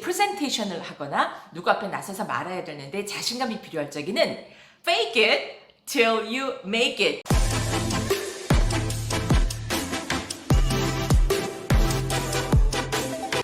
프레젠테이션을 하거나 누구 앞에 나서서 말해야 되는데 자신감이 필요할 적에는 fake it till you make it.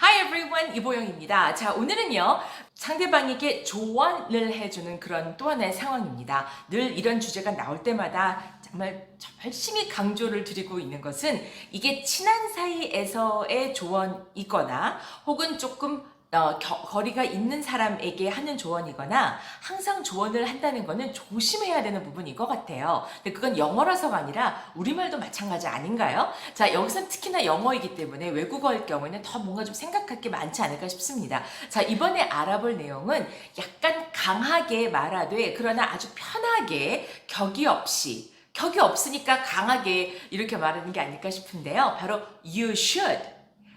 Hi everyone, 이보영입니다. 자, 오늘은요. 상대방에게 조언을 해주는 그런 또 하나의 상황입니다. 늘 이런 주제가 나올 때마다 정말 열심히 강조를 드리고 있는 것은 이게 친한 사이에서의 조언이거나 혹은 조금 어, 겨- 거리가 있는 사람에게 하는 조언이거나 항상 조언을 한다는 거는 조심해야 되는 부분인 것 같아요. 근데 그건 영어라서가 아니라 우리말도 마찬가지 아닌가요? 자, 여기선 특히나 영어이기 때문에 외국어일 경우에는 더 뭔가 좀 생각할 게 많지 않을까 싶습니다. 자, 이번에 알아볼 내용은 약간 강하게 말하되 그러나 아주 편하게 격이 없이 격이 없으니까 강하게 이렇게 말하는 게 아닐까 싶은데요. 바로 you should,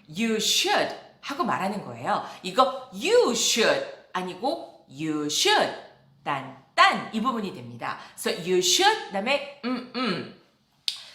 you should 하고 말하는 거예요. 이거 you should 아니고 you should 딴 딴 이 부분이 됩니다. So you should 그다음에 음 음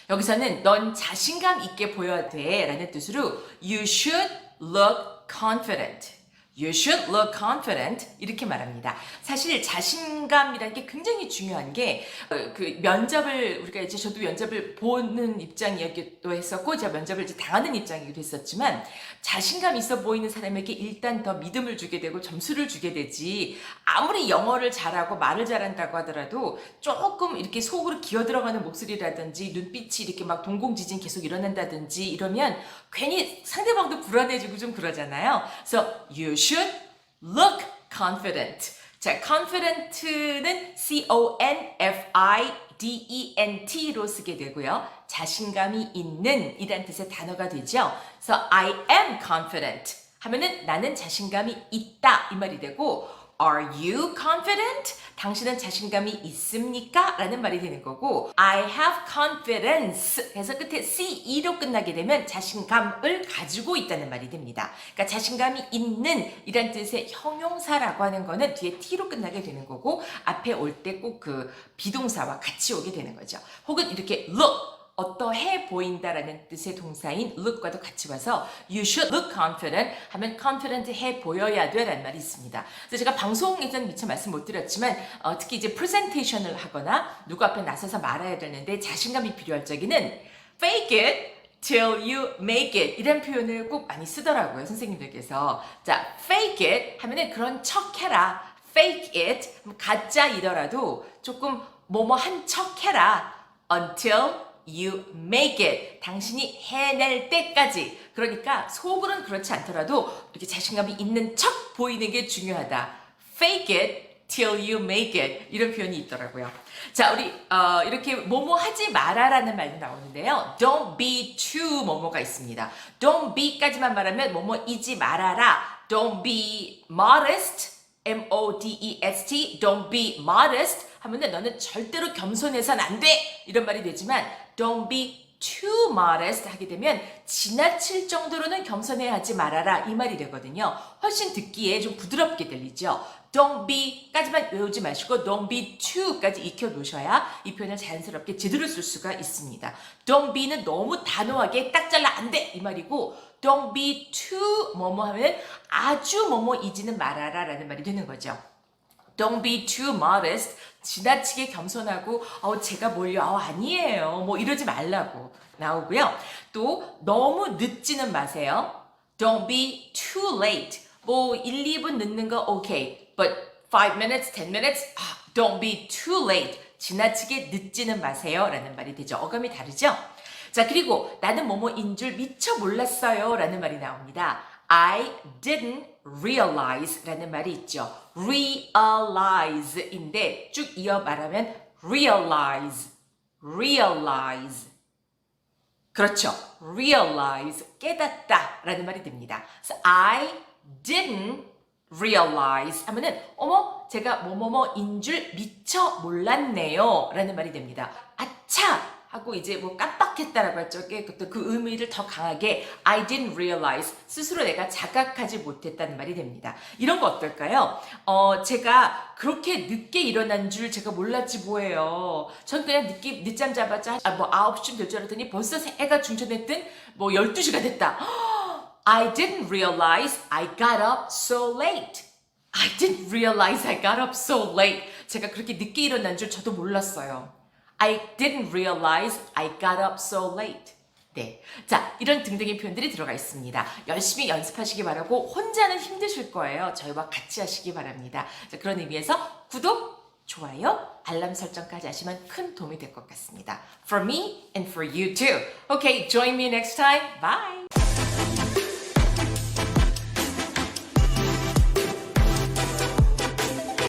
여기서는 넌 자신감 있게 보여야 돼 라는 뜻으로 you should look confident. You should look confident. 이렇게 말합니다. 사실 자신감이라는 게 굉장히 중요한 게, 어, 그 면접을, 우리가 이제 저도 면접을 보는 입장이었기도 했었고, 제가 면접을 이제 당하는 입장이기도 했었지만, 자신감 있어 보이는 사람에게 일단 더 믿음을 주게 되고 점수를 주게 되지, 아무리 영어를 잘하고 말을 잘한다고 하더라도 조금 이렇게 속으로 기어 들어가는 목소리라든지 눈빛이 이렇게 막 동공지진 계속 일어난다든지 이러면 괜히 상대방도 불안해지고 좀 그러잖아요. So you should look confident. 자, confident는 C-O-N-F-I-D-E-N-T로 쓰게 되고요. 자신감이 있는 이란 뜻의 단어가 되죠. So I am confident 하면은 나는 자신감이 있다 이 말이 되고 Are you confident? 당신은 자신감이 있습니까? 라는 말이 되는 거고 I have confidence 해서 끝에 CE로 끝나게 되면 자신감을 가지고 있다는 말이 됩니다. 그러니까 자신감이 있는 이란 뜻의 형용사라고 하는 거는 뒤에 T로 끝나게 되는 거고 앞에 올 때 꼭 그 비동사와 같이 오게 되는 거죠. 혹은 이렇게 look 어떠해 보인다라는 뜻의 동사인 look과도 같이 와서 you should look confident 하면 confident 해 보여야 돼라는 말이 있습니다. 그래서 제가 방송에서는 미처 말씀 못 드렸지만 어, 특히 이제 프레젠테이션을 하거나 누구 앞에 나서서 말해야 되는데 자신감이 필요할 적에는 fake it till you make it 이런 표현을 꼭 많이 쓰더라고요 선생님들께서. 자 fake it 하면은 그런 척 해라. fake it. 가짜이더라도 조금 뭐뭐 한 척 해라. until you make it. 당신이 해낼 때까지. 그러니까 속으로는 그렇지 않더라도 이렇게 자신감이 있는 척 보이는 게 중요하다. fake it till you make it. 이런 표현이 있더라고요. 자, 우리 어, 이렇게 뭐뭐 하지 마라라는 말도 나오는데요. don't be too 뭐뭐가 있습니다. don't be까지만 말하면 뭐뭐이지 말아라. don't be modest. M-O-D-E-S-T, don't be modest 하면은 너는 절대로 겸손해선 안 돼! 이런 말이 되지만 don't be too modest 하게 되면 지나칠 정도로는 겸손해 하지 말아라 이 말이 되거든요. 훨씬 듣기에 좀 부드럽게 들리죠. don't be까지만 외우지 마시고 don't be too까지 익혀 놓으셔야 이 표현을 자연스럽게 제대로 쓸 수가 있습니다. don't be는 너무 단호하게 딱 잘라 안 돼! 이 말이고 don't be too 뭐뭐 하면 아주 뭐뭐이지는 말아라 라는 말이 되는 거죠. Don't be too modest. 지나치게 겸손하고 어 제가 뭘요? 어, 아니에요. 뭐 이러지 말라고 나오고요. 또 너무 늦지는 마세요. Don't be too late. 뭐 1, 2분 늦는 거 오케이. But 5 minutes, 10 minutes, 아, don't be too late. 지나치게 늦지는 마세요. 라는 말이 되죠. 어감이 다르죠? 자, 그리고 나는 뭐뭐인 줄 미처 몰랐어요. 라는 말이 나옵니다. I didn't realize 라는 말이 있죠. realize인데 쭉 이어 말하면 realize, realize. 그렇죠. realize, 깨닫다 라는 말이 됩니다. 그래서 I didn't realize 하면은 어머 제가 뭐뭐뭐인 줄 미처 몰랐네요 라는 말이 됩니다. 아차 하고 이제 뭐 깜빡했다라고 할 적에 그것도 그 의미를 더 강하게 I didn't realize 스스로 내가 자각하지 못했다는 말이 됩니다. 이런 거 어떨까요? 어 제가 그렇게 늦게 일어난 줄 제가 몰랐지 뭐예요. 전 그냥 늦게 늦잠 자봤자 아, 뭐 9시쯤 될 줄 알았더니 벌써 해가 중천했든 뭐 12시가 됐다. I didn't realize I got up so late. I didn't realize I got up so late. 제가 그렇게 늦게 일어난 줄 저도 몰랐어요. I didn't realize I got up so late. 네. 자, 이런 등등의 표현들이 들어가 있습니다. 열심히 연습하시기 바라고 혼자는 힘드실 거예요. 저희와 같이 하시기 바랍니다. 자, 그런 의미에서 구독, 좋아요, 알람 설정까지 하시면 큰 도움이 될 것 같습니다. For me and for you too. Okay, join me next time. Bye.